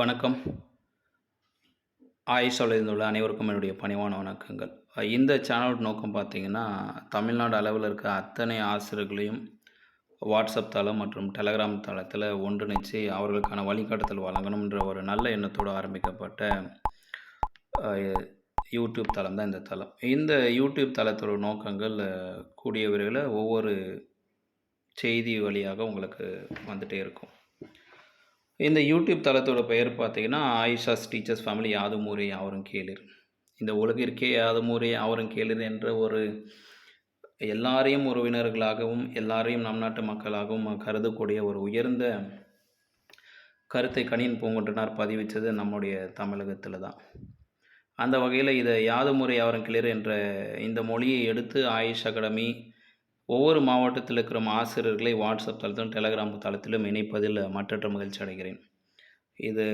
வணக்கம். ஆயுஷாவில் உள்ள அனைவருக்கும் என்னுடைய பணிவான வணக்கங்கள். இந்த சேனலோட நோக்கம் பார்த்தீங்கன்னா தமிழ்நாடு அளவில் இருக்க அத்தனை ஆசிரியர்களையும் வாட்ஸ்அப் தளம் மற்றும் டெலகிராம் தளத்தில் ஒன்றிணைச்சு அவர்களுக்கான வழிகாட்டுதல் வழங்கணுன்ற ஒரு நல்ல எண்ணத்தோடு ஆரம்பிக்கப்பட்ட யூடியூப் தளம் தான் இந்த தளம். இந்த யூடியூப் தளத்தோட நோக்கங்கள் கூடிய விரைவில் ஒவ்வொரு செய்தி வழியாக உங்களுக்கு வந்துகிட்டே இருக்கும். இந்த யூடியூப் தளத்தோட பெயர் பார்த்தீங்கன்னா ஆயிஷாஸ் டீச்சர்ஸ் ஃபேமிலி யாதும் அவரும் கேளிர் இந்த உலகிற்கே யாதும் அவரும் கேளிர் என்ற ஒரு எல்லாரையும் உறவினர்களாகவும் எல்லாரையும் நம் நாட்டு மக்களாகவும் கருதக்கூடிய ஒரு உயர்ந்த கருத்தை கணியின் பூங்கொன்றனார் பதிவிச்சது நம்முடைய தமிழகத்தில் தான். அந்த வகையில் இதை யாதுமுறை அவரும் யாவரும் கிளிர் என்ற இந்த மொழியை எடுத்து ஆயுஷ் அகாடமி ஒவ்வொரு மாவட்டத்தில் இருக்கிற ஆசிரியர்களை வாட்ஸ்அப் தளத்திலும் டெலகிராம் தளத்திலும் இணைப்பதில் மற்றற்ற மகிழ்ச்சி அடைகிறேன். இது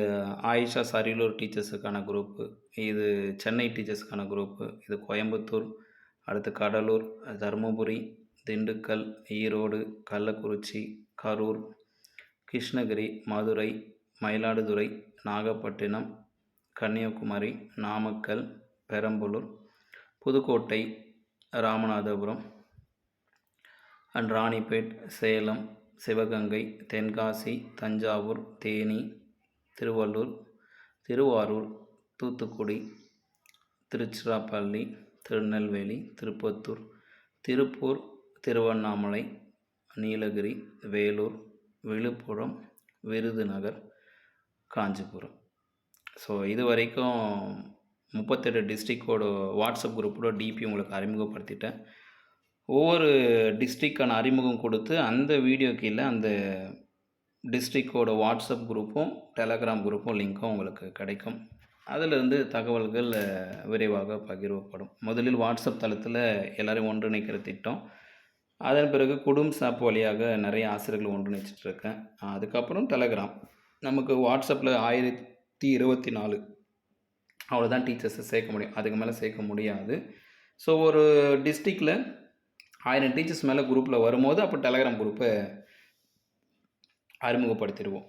ஆயிஷா அரியலூர் டீச்சர்ஸுக்கான குரூப்பு இது சென்னை டீச்சர்ஸுக்கான குரூப்பு இது கோயம்புத்தூர் அடுத்து கடலூர் தருமபுரி திண்டுக்கல் ஈரோடு கள்ளக்குறிச்சி கரூர் கிருஷ்ணகிரி மதுரை மயிலாடுதுறை நாகப்பட்டினம் கன்னியாகுமரி நாமக்கல் பெரம்பலூர் புதுக்கோட்டை ராமநாதபுரம் அண்ட் ராணிப்பேட் சேலம் சிவகங்கை தென்காசி தஞ்சாவூர் தேனி திருவள்ளூர் திருவாரூர் தூத்துக்குடி திருச்சிராப்பள்ளி திருநெல்வேலி திருப்பத்தூர் திருப்பூர் திருவண்ணாமலை நீலகிரி வேலூர் விழுப்புரம் விருதுநகர் காஞ்சிபுரம். ஸோ இது வரைக்கும் முப்பத்தெட்டு டிஸ்ட்ரிக்டோட வாட்ஸ்அப் குரூப்போட டிபி உங்களுக்கு அறிமுகப்படுத்திட்டேன். ஒவ்வொரு டிஸ்ட்ரிக்கான அறிமுகம் கொடுத்து அந்த வீடியோ கீழே அந்த டிஸ்ட்ரிக்கோட வாட்ஸ்அப் குரூப்பும் டெலகிராம் குரூப்பும் லிங்க்கும் உங்களுக்கு கிடைக்கும். அதிலிருந்து தகவல்கள் விரைவாக பகிர்வப்படும் முதலில் வாட்ஸ்அப் தளத்தில் எல்லோரையும் ஒன்றிணைக்கிற திட்டம். அதன் பிறகு குடும்ப சாப் வழியாக நிறைய ஆசிரியர்கள் ஒன்றிணைச்சிட்டு இருக்கேன். அதுக்கப்புறம் டெலகிராம் நமக்கு வாட்ஸ்அப்பில் ஆயிரத்தி இருபத்தி நாலு. அவ்வளோதான் டீச்சர்ஸை சேர்க்க முடியும். அதுக்கு மேலே சேர்க்க முடியாது. ஸோ ஒரு டிஸ்ட்ரிக்டில் ஆயிரம் டீச்சர்ஸ் மேலே குரூப்பில் வரும்போது அப்போ டெலகிராம் குரூப்பை அறிமுகப்படுத்திடுவோம்.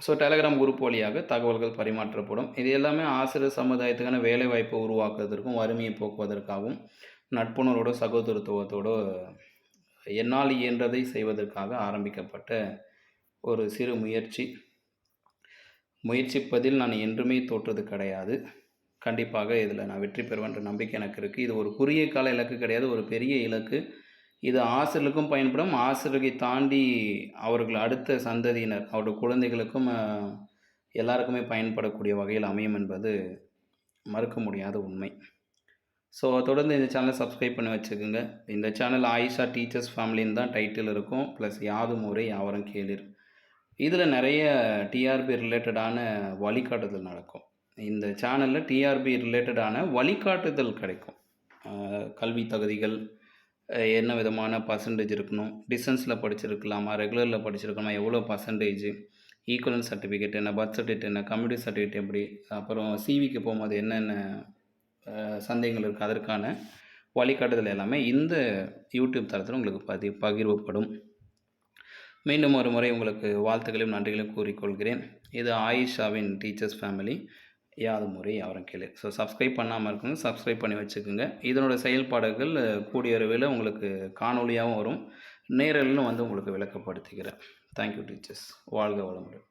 ஸோ டெலகிராம் குரூப் வழியாக தகவல்கள் பரிமாற்றப்படும். இது எல்லாமே ஆசிரியர் சமுதாயத்துக்கான வேலைவாய்ப்பை உருவாக்குவதற்கும் வறுமையை போக்குவதற்காகவும் நட்புணரோட சகோதரத்துவத்தோட என்னால் இயன்றதை செய்வதற்காக ஆரம்பிக்கப்பட்ட ஒரு சிறு முயற்சி. முயற்சிப்பதில் நான் என்றுமே தோற்றது கிடையாது. கண்டிப்பாக இதில் நான் வெற்றி பெறுவேன்ற நம்பிக்கை எனக்கு இருக்குது இது ஒரு குறுகிய கால இலக்கு கிடையாது. ஒரு பெரிய இலக்கு. இது ஆசிரியர்களுக்கும் பயன்படும். ஆசிரியரை தாண்டி அவர்கள் அடுத்த சந்ததியினர் அவருடைய குழந்தைகளுக்கும் எல்லாருக்குமே பயன்படக்கூடிய வகையில் அமையும் என்பது மறுக்க முடியாத உண்மை. ஸோ தொடர்ந்து இந்த சேனலை சப்ஸ்கிரைப் பண்ணி வச்சுக்கோங்க. இந்த சேனல் ஆயிஷா டீச்சர்ஸ் ஃபேமிலின்னு தான் டைட்டில் இருக்கும். ப்ளஸ் யாதும் ஊரே யாவரும் கேளிர். இதில் நிறைய டிஆர்பி ரிலேட்டடான வழிகாட்டுதல் நடக்கும். இந்த சேனலில் டிஆர்பி ரிலேட்டடான வழிகாட்டுதல் கிடைக்கும். கல்வி தகுதிகள் என்ன விதமான பர்சன்டேஜ் இருக்கணும்? டிஸ்டன்ஸில் படிச்சிருக்கலாமா? ரெகுலரில் படிச்சிருக்கலாமா? எவ்வளோ பர்சன்டேஜ் ஈக்குவலன் சர்டிஃபிகேட் என்ன? பர்த் சர்டிஃபிகேட் என்ன? கம்யூனிட்டி சர்டிஃபிகேட் எப்படி? அப்புறம் சிவிக்கு போகும்போது என்னென்ன சந்தேகங்கள் இருக்குது அதற்கான வழிகாட்டுதல் எல்லாமே இந்த யூடியூப் தளத்தில் உங்களுக்கு பதி பகிர்வுப்படும். மீண்டும் ஒரு முறை உங்களுக்கு வாழ்த்துக்களையும் நன்றிகளையும் கூறிக்கொள்கிறேன். இது ஆயிஷாவின் டீச்சர்ஸ் ஃபேமிலி யாது முறை யாரும் கேளு. ஸோ சப்ஸ்கிரைப் பண்ணாமல் இருக்குங்க சப்ஸ்கிரைப் பண்ணி வச்சுக்கோங்க. இதனோட செயல்பாடுகள் கூடிய விரைவில் உங்களுக்கு காணொலியாகவும் வரும். நேரலும் வந்து உங்களுக்கு விளக்கப்படுத்துகிறேன். தேங்க்யூ டீச்சர்ஸ் வாழ்க வளமுடன்.